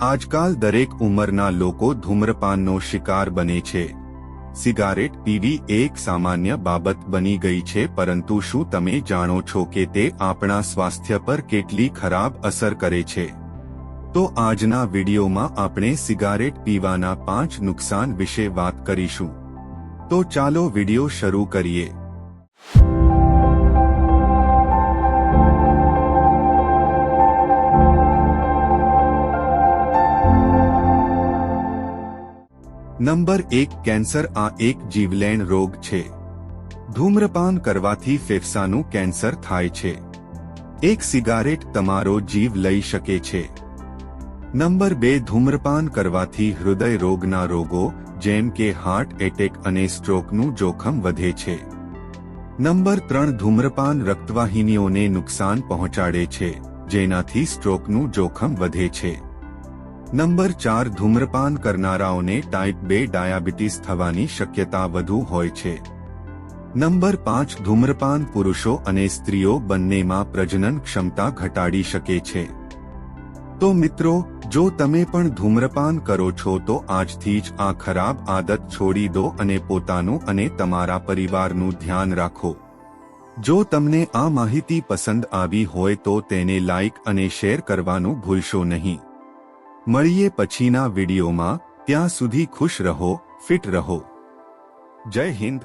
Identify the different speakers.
Speaker 1: આજકાલ દરેક ઉંમરના લોકો ધૂમ્રપાનનો શિકાર બને છે. સિગારેટ પીવી એક સામાન્ય બાબત બની ગઈ છે, પરંતુ શું તમે જાણો છો કે તે આપણા સ્વાસ્થ્ય પર કેટલી ખરાબ અસર કરે છે? તો આજના વિડીયોમાં આપણે સિગારેટ પીવાના પાંચ નુકસાન વિશે વાત કરીશું. તો ચાલો વીડિયો શરૂ કરીએ. નંબર એક કેન્સર આ એક જીવલેણ રોગ છે. ધૂમ્રપાન કરવાથી ફેફસાનું કેન્સર થાય છે. એક સિગારેટ તમારો જીવ લઈ શકે છે. નંબર બે ધૂમ્રપાન કરવાથી હૃદય રોગના રોગો, જેમ કે હાર્ટ એટેક અને સ્ટ્રોકનું જોખમ વધે છે. નંબર ત્રણ ધૂમ્રપાન રક્તવાહિનીઓને નુકસાન પહોંચાડે છે, જેનાથી સ્ટ્રોકનું જોખમ વધે છે. નંબર ચાર ધૂમ્રપાન કરનારાઓને ટાઈપ બે ડાયાબિટીસ થવાની શક્યતા વધુ હોય છે. નંબર પાંચ ધૂમ્રપાન પુરુષો અને સ્ત્રીઓ બંનેમાં પ્રજનન ક્ષમતા ઘટાડી શકે છે. તો મિત્રો, જો તમે પણ ધૂમ્રપાન કરો છો તો આજથી જ આ ખરાબ આદત છોડી દો અને પોતાનું અને તમારા પરિવારનું ધ્યાન રાખો. જો તમને આ માહિતી પસંદ આવી હોય તો તેને લાઇક અને શેર કરવાનું ભૂલશો નહીં. મળીએ પછીના વિડીયોમાં. ત્યાં સુધી ખુશ રહો ફિટ રહો. જય હિન્દ.